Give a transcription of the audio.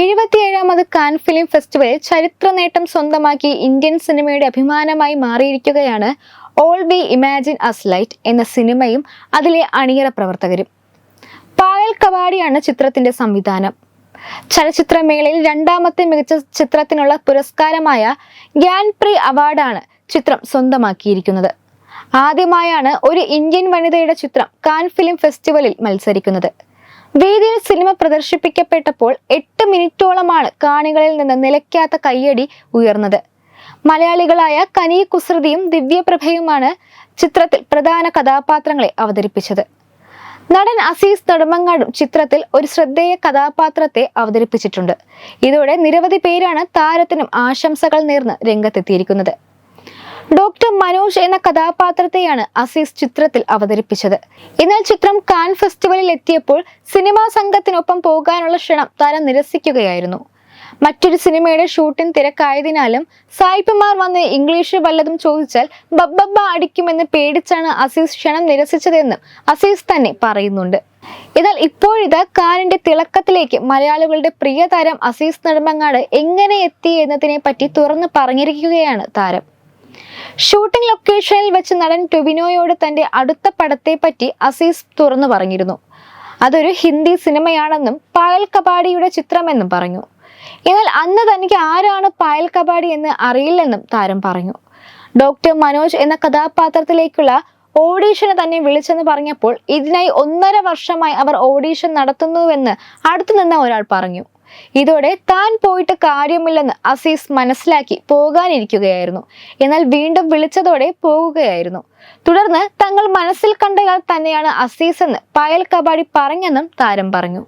എഴുപത്തിയേഴാമത് Cannes film ഫെസ്റ്റിവലിൽ ചരിത്ര നേട്ടം സ്വന്തമാക്കി ഇന്ത്യൻ സിനിമയുടെ അഭിമാനമായി മാറിയിരിക്കുകയാണ് all we imagine as light എന്ന സിനിമയും അതിലെ അണിയറ പ്രവർത്തകരും. പായൽ കവാടിയാണ് ചിത്രത്തിന്റെ സംവിധാനം. ചലച്ചിത്രമേളയിൽ രണ്ടാമത്തെ മികച്ച ചിത്രത്തിനുള്ള പുരസ്കാരമായ ഗ്യാൻ പ്രി അവാർഡാണ് ചിത്രം സ്വന്തമാക്കിയിരിക്കുന്നത്. ആദ്യമായാണ് ഒരു ഇന്ത്യൻ വനിതയുടെ ചിത്രം കാൻ ഫിലിം ഫെസ്റ്റിവലിൽ മത്സരിക്കുന്നത്. വേദിയിൽ സിനിമ പ്രദർശിപ്പിക്കപ്പെട്ടപ്പോൾ എട്ട് മിനിറ്റോളമാണ് കാണികളിൽ നിന്ന് നിലയ്ക്കാത്ത കയ്യടി ഉയർന്നത്. മലയാളികളായ കനി കുസൃതിയും ദിവ്യപ്രഭയുമാണ് ചിത്രത്തിൽ പ്രധാന കഥാപാത്രങ്ങളെ അവതരിപ്പിച്ചത്. നടൻ അസീസ് നെടുമങ്ങാടും ചിത്രത്തിൽ ഒരു ശ്രദ്ധേയ കഥാപാത്രത്തെ അവതരിപ്പിച്ചിട്ടുണ്ട്. ഇതോടെ നിരവധി പേരാണ് താരത്തിനും ആശംസകൾ നേർന്ന് രംഗത്തെത്തിയിരിക്കുന്നത്. ഡോക്ടർ മനോജ് എന്ന കഥാപാത്രത്തെയാണ് അസീസ് ചിത്രത്തിൽ അവതരിപ്പിച്ചത്. എന്നാൽ ചിത്രം കാൻ ഫെസ്റ്റിവലിൽ എത്തിയപ്പോൾ സിനിമാ സംഘത്തിനൊപ്പം പോകാനുള്ള ക്ഷണം താരം നിരസിക്കുകയായിരുന്നു. മറ്റൊരു സിനിമയുടെ ഷൂട്ടിംഗ് തിരക്കായതിനാലും സായിപ്പുമാർ വന്ന് ഇംഗ്ലീഷ് വല്ലതും ചോദിച്ചാൽ ബബ്ബബ്ബ അടിക്കുമെന്ന് പേടിച്ചാണ് അസീസ് ക്ഷണം നിരസിച്ചതെന്നും അസീസ് തന്നെ പറയുന്നുണ്ട്. എന്നാൽ ഇപ്പോഴിത് കാനിന്റെ തിളക്കത്തിലേക്ക് മലയാളികളുടെ പ്രിയ താരം അസീസ് നെടുമങ്ങാട് എങ്ങനെ എത്തി എന്നതിനെ പറ്റി തുറന്നു പറഞ്ഞിരിക്കുകയാണ് താരം. ഷൂട്ടിംഗ് ലൊക്കേഷനിൽ വെച്ച് നടൻ ടൊവിനോയോട് തന്റെ അടുത്ത പടത്തെ പറ്റി അസീസ് തുറന്നു പറഞ്ഞിരുന്നു. അതൊരു ഹിന്ദി സിനിമയാണെന്നും പായൽ കബാഡിയുടെ ചിത്രമെന്നും പറഞ്ഞു. എന്നാൽ അന്ന് തനിക്ക് ആരാണ് പായൽ കബാഡി എന്ന് അറിയില്ലെന്നും താരം പറഞ്ഞു. ഡോക്ടർ മനോജ് എന്ന കഥാപാത്രത്തിലേക്കുള്ള ഓഡീഷന് തന്നെ വിളിച്ചെന്ന് പറഞ്ഞപ്പോൾ ഇതിനായി ഒന്നര വർഷമായി അവർ ഓഡീഷൻ നടത്തുന്നുവെന്ന് അടുത്തുനിന്ന ഒരാൾ പറഞ്ഞു. ഇതോടെ താൻ പോയിട്ട് കാര്യമില്ലെന്ന് അസീസ് മനസ്സിലാക്കി പോകാനിരിക്കുകയായിരുന്നു. എന്നാൽ വീണ്ടും വിളിച്ചതോടെ പോകുകയായിരുന്നു. തുടർന്ന് തങ്ങൾ മനസ്സിൽ കണ്ടയാൾ തന്നെയാണ് അസീസ് എന്ന് പയൽ കബാടി പറഞ്ഞെന്നും താരം പറഞ്ഞു.